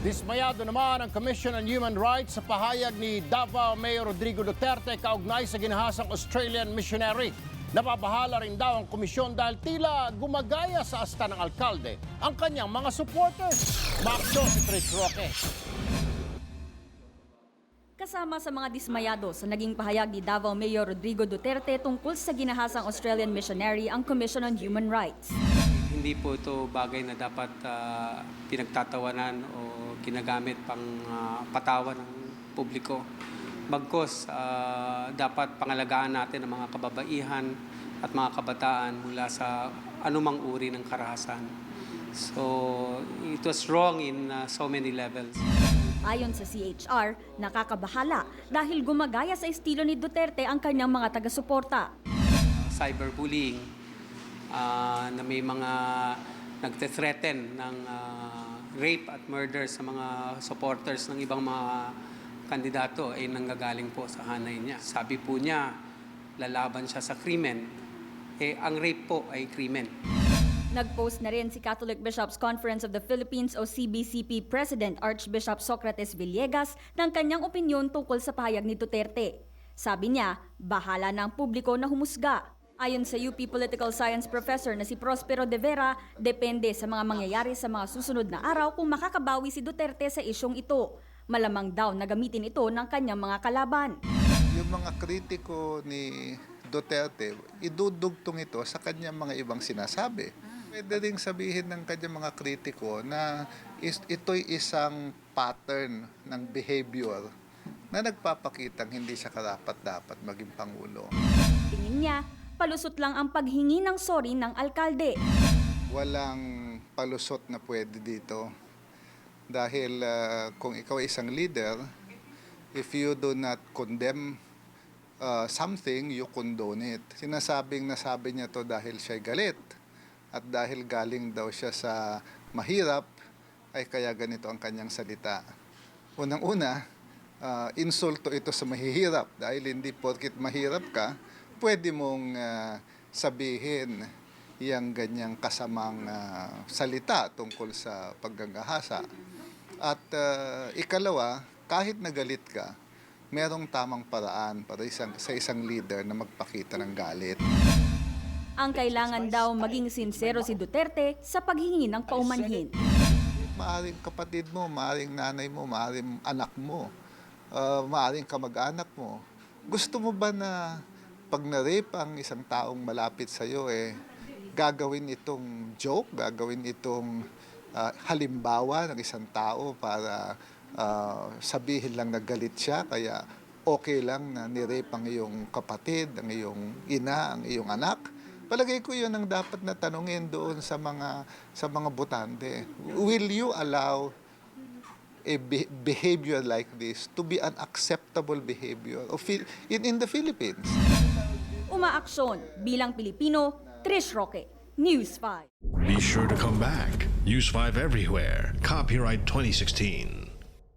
Dismayado naman ang Commission on Human Rights sa pahayag ni Davao Mayor Rodrigo Duterte kaugnay sa ginahasang Australian missionary. Napabahala rin daw ang komisyon dahil tila gumagaya sa asta ng alkalde ang kanyang mga supporters. Bakso si Trish Roque. Kasama sa mga dismayado sa naging pahayag ni Davao Mayor Rodrigo Duterte tungkol sa ginahasang Australian missionary ang Commission on Human Rights. Hindi po ito bagay na dapat ah, pinagtatawanan o ginagamit pang ah, patawa ng publiko. Bagkos, ah, dapat pangalagaan natin ang mga kababaihan at mga kabataan mula sa anumang uri ng karahasan. So, it was wrong in ah, so many levels. Ayon sa CHR, nakakabahala dahil gumagaya sa estilo ni Duterte ang kanyang mga taga-suporta. cyberbullying ah, na may mga nagte-threaten ng ah, rape at murder sa mga supporters ng ibang mga kandidato ay nanggagaling po sa hanay niya. Sabi po niya, lalaban siya sa krimen. Eh, ang rape po ay krimen. Nag-post na rin si Catholic Bishops Conference of the Philippines o CBCP President Archbishop Socrates Villegas ng kanyang opinyon tungkol sa pahayag ni Duterte. Sabi niya, bahala na ang publiko na humusga. Ayon sa UP Political Science Professor na si Prospero de Vera, depende sa mga mangyayari sa mga susunod na araw kung makakabawi si Duterte sa isyong ito. Malamang daw na gamitin ito ng kanyang mga kalaban. yung mga kritiko ni Duterte, idudugtong ito sa kanyang mga ibang sinasabi. Pwede ring sabihin ng kanyang mga kritiko na is, ito'y isang pattern ng behavior na nagpapakitang hindi siya karapat-dapat maging Pangulo. Tingin niya, palusot lang ang paghingi ng sorry ng alkalde. Walang palusot na pwede dito. Dahil ah, kung ikaw isang leader, if you do not condemn uh, something, you condone it. Sinasabing nasabi niya to dahil siya'y galit. At dahil galing daw siya sa mahirap, ay kaya ganito ang kanyang salita. Unang-una, uh, insulto ito sa mahihirap. Dahil hindi porkit mahirap ka, pwede mong uh, sabihin yung ganyang kasamang uh, salita tungkol sa paggagahasa. At uh, ikalawa, kahit nagalit ka, merong tamang paraan para isang, sa isang leader na magpakita ng galit. Ang kailangan daw maging sincero si Duterte sa paghingi ng paumanhin. Maaring kapatid mo, maaring nanay mo, maaring anak mo, uh, maaring kamag-anak mo. Gusto mo ba na pag na-rape ang isang taong malapit sa iyo, eh, gagawin itong joke, gagawin itong uh, halimbawa ng isang tao para uh, sabihin lang na galit siya, kaya okay lang na ni-rape ang iyong kapatid, ang iyong ina, ang iyong anak. Palagay ko 'yun ang dapat na tanungin doon sa mga sa mga botante. Will you allow a be- behavior like this to be an acceptable behavior in, in the Philippines? Umaaksyon bilang Pilipino, Trish Roque, News 5. Be sure to come back. Use 5 everywhere. Copyright 2016.